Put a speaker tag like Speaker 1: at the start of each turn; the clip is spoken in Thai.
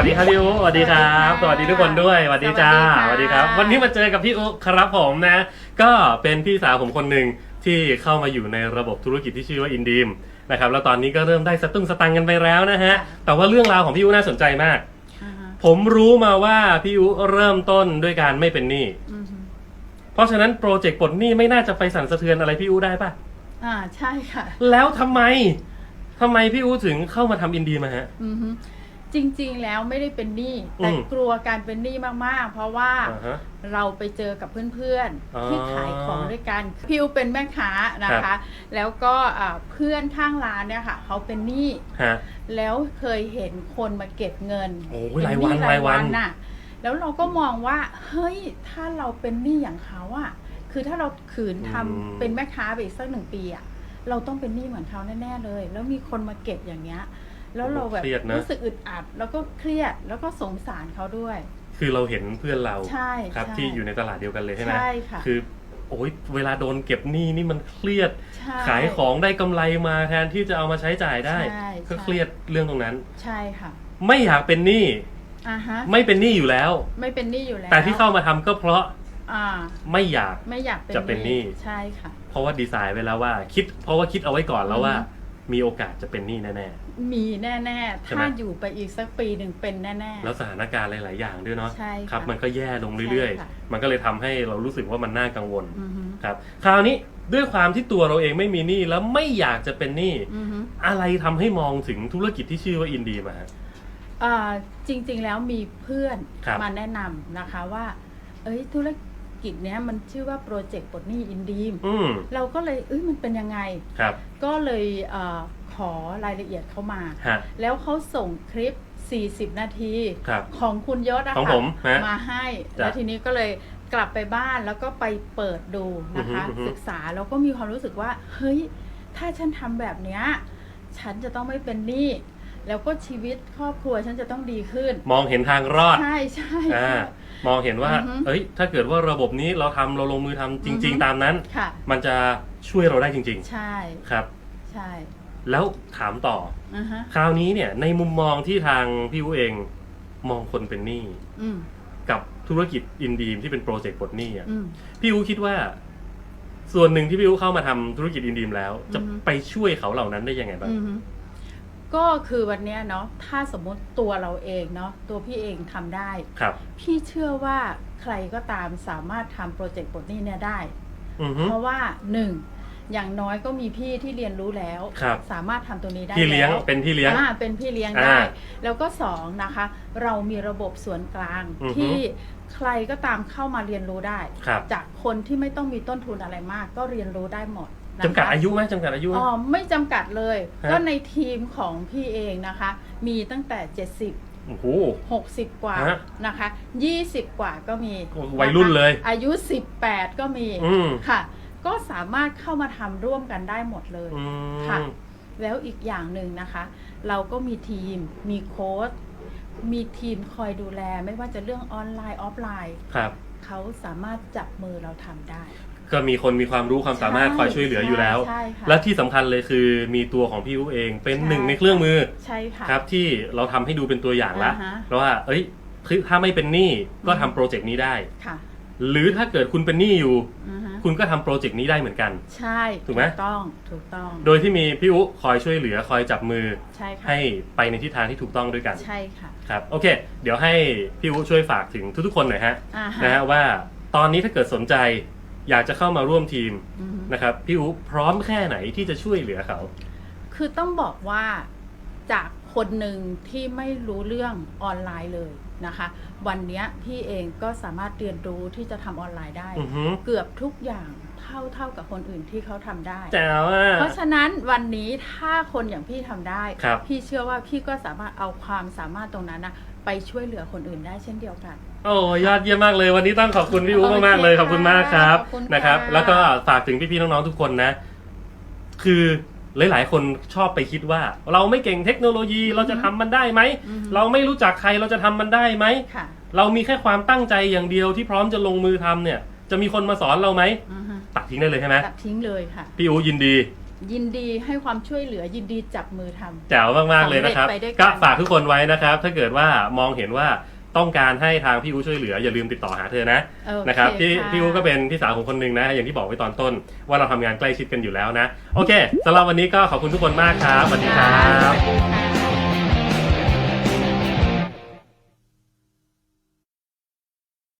Speaker 1: สวัสดีครับพี่อุ๊สวัสดีครับ สวัสดีทุกคนด้วยสวัสดีจ้า
Speaker 2: สวัสดีค่ะ
Speaker 1: ครับ วันนี้มาเจอกับพี่อุ๊ครับผมนะ ก็เป็นพี่สาวผมคนหนึ่งที่เข้ามาอยู่ในระบบธุรกิจที่ชื่อว่าอินดีมนะครับแล้วตอนนี้ก็เริ่มได้สตุ้งสตังค์กันไปแล้วนะฮะแต่ว่าเรื่องราวของพี่อุ๊น่าสนใจมาก
Speaker 2: อ่าฮะ
Speaker 1: ผมรู้มาว่าพี่อุ๊เริ่มต้นด้วยการไม่เป็นหนี้
Speaker 2: อือฮึ
Speaker 1: เพราะฉะนั้นโปรเจกต์ปลดหนี้ไม่น่าจะไปสั่นสะเทือนอะไรพี่อุ๊ได้ป่ะ
Speaker 2: อ่าใช่ค่ะ
Speaker 1: แล้วทำไมทำไมพี่อุ๊ถึงเข้ามาทำอินดีมาฮะ
Speaker 2: อือฮึ จริง ๆ แล้วไม่ได้เป็นหนี้แต่
Speaker 1: อืม
Speaker 2: กลัวการเป็นหนี้มากๆ เพราะว่า
Speaker 1: อ่าฮะ
Speaker 2: เราไปเจอกับเพื่อน
Speaker 1: อ๋อ
Speaker 2: ๆที่ขายของด้วยกันพิวเป็นแม่ค้านะ
Speaker 1: ครั
Speaker 2: คะ
Speaker 1: บ
Speaker 2: แล้วก็อ่าเพื่อนข้างร้านเนี่ยค่ะเขาเป็นหนี้
Speaker 1: ฮะ
Speaker 2: แล้วเคยเห็นคนมาเก็บเงิน
Speaker 1: โอ้ย
Speaker 2: เป็
Speaker 1: รายวัน
Speaker 2: ห
Speaker 1: รายวัน
Speaker 2: น่ะ แล้วเราก็มองว่า เฮ้ย ถ้าเราเป็นหนี้อย่างเขาอะคือถ้าเราขืนทำ
Speaker 1: อืม
Speaker 2: เป็นแม่ค้าไปอีกสักหนึ่งปีอะเราต้องเป็นหนี้เหมือนเขาแน่ๆเลย แล้วมีคนมาเก็บอย่างเงี้ย แล้วเราแบบ
Speaker 1: เครียดนะ
Speaker 2: รู้สึกอึดอัด แล้วก็เครียดแล้วก็สงสารเขาด้วย
Speaker 1: คือเราเห็นเพื่อนเรา
Speaker 2: ใช่
Speaker 1: ครับ
Speaker 2: ใช่
Speaker 1: ที่อยู่ในตลาดเดียวกันเลยใช่ไหม
Speaker 2: ใช่ค่ะ
Speaker 1: คือโอ้ยเวลาโดนเก็บหนี้นี่มันเครียด
Speaker 2: ใช่
Speaker 1: ขายของได้กำไรมาแทนที่จะเอามาใช้จ่ายได้
Speaker 2: ใช่
Speaker 1: ก็
Speaker 2: ใช่
Speaker 1: เครียดเรื่องตรงนั้น
Speaker 2: ใช่ค่ะ
Speaker 1: ไม่อยากเป็นหนี้
Speaker 2: อ่าฮะ
Speaker 1: ไม่เป็นหนี้อยู่แล้ว
Speaker 2: ไม่เป็นหนี้อยู่แล้ว
Speaker 1: แต่ที่เข้ามาทำก็เพราะ
Speaker 2: อ่า
Speaker 1: ไม่อยาก
Speaker 2: ไม่อยากเป็น
Speaker 1: จะเป็นหนี้
Speaker 2: ใช่ค่ะ
Speaker 1: เพราะว่าดีไซน์ไว้แล้วว่า คิดเพราะว่าคิดเอาไว้ก่อนแล้วว่า
Speaker 2: อือฮึ
Speaker 1: มีโอกาสจะเป็นหนี้แน่
Speaker 2: มีแน่ ๆ
Speaker 1: ใช่ไหม
Speaker 2: ถ้าอยู่ไปอีกสักปีหนึ่งเป็นแน่ๆ
Speaker 1: ๆแล้วสถานการณ์หลาย ๆ อย่างด้วยเนาะ
Speaker 2: ใช่ค่ะ
Speaker 1: ครับมันก็แย่ลงเรื่อย
Speaker 2: ใช่ค่ะ
Speaker 1: ๆ มันก็เลยทำให้เรารู้สึกว่ามันน่ากังวล
Speaker 2: อือฮึ
Speaker 1: ครับคราวนี้ด้วยความที่ตัวเราเองไม่มีหนี้แล้วไม่อยากจะเป็นหนี้
Speaker 2: อือฮึ
Speaker 1: อะไรทำให้มองถึงธุรกิจที่ชื่อว่าอินดีมาฮะ
Speaker 2: อ่าจริงๆแล้วมีเพื่อน
Speaker 1: ครับ
Speaker 2: มาแนะนำนะคะว่า เอ้ยธุรกิจ เนี้ยมันชื่อว่าโปรเจกต์ปลดหนี้อินดีม
Speaker 1: อืม
Speaker 2: เราก็เลยเอ้ยมันเป็นยังไง
Speaker 1: ครับ
Speaker 2: ก็เลยเออขอรายละเอียดเข้ามา
Speaker 1: ฮะ
Speaker 2: แล้วเขาส่งคลิป 40 นาที
Speaker 1: ครับ
Speaker 2: ของคุณยศอะ
Speaker 1: ของ
Speaker 2: ค่ะ
Speaker 1: ผมฮะ
Speaker 2: มาให้
Speaker 1: จ้ะ
Speaker 2: แล้วทีนี้ก็เลยกลับไปบ้านแล้วก็ไปเปิดดูนะคะ
Speaker 1: อือฮึอือฮึ
Speaker 2: ศึกษาแล้วก็มีความรู้สึกว่า เฮ้ย ถ้าฉันทำแบบเนี้ย ฉันจะต้องไม่เป็นหนี้ แล้วก็ชีวิตครอบครัวฉันจะต้องดีขึ้น
Speaker 1: มองเห็นทางรอด
Speaker 2: ใช่ใช่
Speaker 1: อ่า
Speaker 2: ใช่
Speaker 1: มองเห็นว่า
Speaker 2: อือฮึ
Speaker 1: เอ้ย ถ้าเกิดว่าระบบนี้เราทำเราลงมือทำจริง
Speaker 2: อือฮึ
Speaker 1: ๆ ตามนั้น
Speaker 2: ค่ะ
Speaker 1: มันจะช่วยเราได้จริง
Speaker 2: ใช่
Speaker 1: ๆ ครับ
Speaker 2: ใช่
Speaker 1: แล้วถามต่อ
Speaker 2: อือฮะ
Speaker 1: คราวนี้เนี่ยในมุมมองที่ทางพี่อูเองมองคนเป็นหนี้
Speaker 2: อืม
Speaker 1: กับธุรกิจอินดีมที่เป็นโปรเจกต์ปลดหนี้อะ
Speaker 2: อืม
Speaker 1: พี่อูคิดว่า ส่วนหนึ่งที่พี่อูเข้ามาทำธุรกิจอินดีมแล้ว จะ
Speaker 2: อือฮึ
Speaker 1: ไปช่วยเขาเหล่านั้นได้ยังไงบ้าง
Speaker 2: อือฮึ ก็คือวันเนี้ยเนาะถ้าสมมติตัวเราเองเนาะตัวพี่เองทำได้
Speaker 1: ครับ
Speaker 2: พี่เชื่อว่าใครก็ตามสามารถทำโปรเจกต์ปลดหนี้เนี่ยได้
Speaker 1: อือฮึ
Speaker 2: เพราะว่าหนึ่งอย่างน้อยก็มีพี่ที่เรียนรู้แล้ว
Speaker 1: ครับ
Speaker 2: สามารถทำตัวนี้ได้
Speaker 1: พี่เลี้ยง
Speaker 2: แล้ว
Speaker 1: เป็นพี่เลี้ยง
Speaker 2: อ่าเป็นพี่เลี้ยง
Speaker 1: อ่า
Speaker 2: ได้แล้วก็สองนะคะ เรามีระบบส่วนกลาง
Speaker 1: อือฮึ
Speaker 2: ที่ใครก็ตามเข้ามาเรียนรู้ได้
Speaker 1: ครับ
Speaker 2: จากคนที่ไม่ต้องมีต้นทุนอะไรมาก ก็เรียนรู้ได้หมดนะคะ
Speaker 1: จำกัดอายุไหมจำกัดอายุไหม
Speaker 2: อ๋อไม่จำกัดเลย
Speaker 1: ฮะ
Speaker 2: ก็ในทีมของพี่เองนะคะ มีตั้งแต่ 70
Speaker 1: โอ้โห
Speaker 2: 60 กว่า
Speaker 1: ฮะ
Speaker 2: นะคะ 20 กว่าก็มี
Speaker 1: โอ้วัยรุ่นเลยะ
Speaker 2: คะอายุ 18 ก็มี
Speaker 1: อืม
Speaker 2: ค่ะ ก็สามารถเข้ามาทำร่วมกันได้หมดเลย
Speaker 1: อืม
Speaker 2: ค่ะ แล้วอีกอย่างหนึ่งนะคะ เราก็มีทีมมีโค้ชมีทีมคอยดูแล ไม่ว่าจะเรื่องออนไลน์ออฟไลน์
Speaker 1: ครับ
Speaker 2: เขาสามารถจับมือเราทำได้
Speaker 1: ก็มีคนมีความรู้ความสามารถ
Speaker 2: ใช่
Speaker 1: คอยช่วยเหลืออยู่แล้ว
Speaker 2: ใช่ค่ะ
Speaker 1: และที่สำคัญเลยคือมีตัวของพี่อูเองเป็น
Speaker 2: ใช่
Speaker 1: หนึ่งในเครื่องมือ
Speaker 2: ใช่ค่ะ
Speaker 1: ครับที่เราทำให้ดูเป็นตัวอย่างละ
Speaker 2: อ่าฮะ
Speaker 1: แล้วว่าเอ้ยคือถ้าไม่เป็นหนี้ก็
Speaker 2: อืม
Speaker 1: ทำโปรเจกต์นี้ได้
Speaker 2: ค่ะ
Speaker 1: หรือถ้าเกิดคุณเป็นหนี้อยู่
Speaker 2: อือฮะ
Speaker 1: คุณก็ทำโปรเจกต์นี้ได้เหมือนกัน
Speaker 2: ใช่
Speaker 1: ถูกไหม
Speaker 2: ต้องถูกต้อง
Speaker 1: โดยที่มีพี่อูคอยช่วยเหลือคอยจับมือ
Speaker 2: ใช่ค่ะ
Speaker 1: ให้ไปในทิศทางที่ถูกต้องด้วยกัน
Speaker 2: ใช่ค่ะ
Speaker 1: ครับโอเค เดี๋ยวให้พี่อูช่วยฝากถึงทุกๆคนหน่อยฮะ
Speaker 2: อ่าฮะ
Speaker 1: นะฮะว่าตอนนี้ถ้าเกิดสนใจ อยากจะเข้ามาร่วมทีม
Speaker 2: อือฮึ
Speaker 1: นะครับพี่อูพร้อมแค่ไหนที่จะช่วยเหลือเขา
Speaker 2: คือต้องบอกว่าจากคนหนึ่งที่ไม่รู้เรื่องออนไลน์เลยนะคะ วันเนี้ยพี่เองก็สามารถเรียนรู้ที่จะทำออนไลน์ได้
Speaker 1: อือฮึ
Speaker 2: เกือบทุกอย่าง เท่าเท่ากับคนอื่นที่เขาทำได้
Speaker 1: แจ๋วอะ
Speaker 2: เพราะฉะนั้นวันนี้ถ้าคนอย่างพี่ทำได้
Speaker 1: ครับ
Speaker 2: พี่เชื่อว่าพี่ก็สามารถเอาความสามารถตรงนั้นนะไปช่วยเหลือคนอื่นได้เช่นเดียวกัน
Speaker 1: โอ้ยอดเยี่ยมมากเลย วันนี้ต้องขอบคุณพี่อู
Speaker 2: โอเค
Speaker 1: มากๆเลยขอบคุณมากครับ
Speaker 2: ขอบคุณค่ะ
Speaker 1: นะครับ แล้วก็ฝากถึงพี่ๆน้องๆทุกคนนะ คือหลาย ๆ คนชอบไปคิดว่า เราไม่เก่งเทคโนโลยีเราจะทำมันได้ไหม
Speaker 2: อือฮึ
Speaker 1: เราไม่รู้จักใครเราจะทำมันได้ไหม
Speaker 2: ค่ะ
Speaker 1: เรามีแค่ความตั้งใจอย่างเดียวที่พร้อมจะลงมือทำเนี่ย จะมีคนมาสอนเราไหม
Speaker 2: อือฮึ
Speaker 1: ตัดทิ้งได้เลยใช่ไหม
Speaker 2: ตัดทิ้งเลยค่ะ
Speaker 1: พี่อูยินดี
Speaker 2: ยินดีให้ความช่วยเหลือยินดีจับมือทำ
Speaker 1: แจ๋วมากๆเลยนะครับ
Speaker 2: สำเร็จไปด้วยกัน
Speaker 1: ก็ฝากทุกคนไว้นะครับ ถ้าเกิดว่ามองเห็นว่าต้องการให้ทางพี่อูช่วยเหลือ อย่าลืมติดต่อหาเธอนะ
Speaker 2: โอเนะ
Speaker 1: ครับพี่ะ พี่อูก็เป็นพี่สาวของคนหนึ่งนะ อย่างที่บอกไว้ตอนต้น ว่าเราทำงานใกล้ชิดกันอยู่แล้วนะ โอเคสำหรับวันนี้ก็ขอบคุณทุกคนมากครับสวัสดีครั
Speaker 2: ส
Speaker 1: บ
Speaker 2: วัสดีค่ะ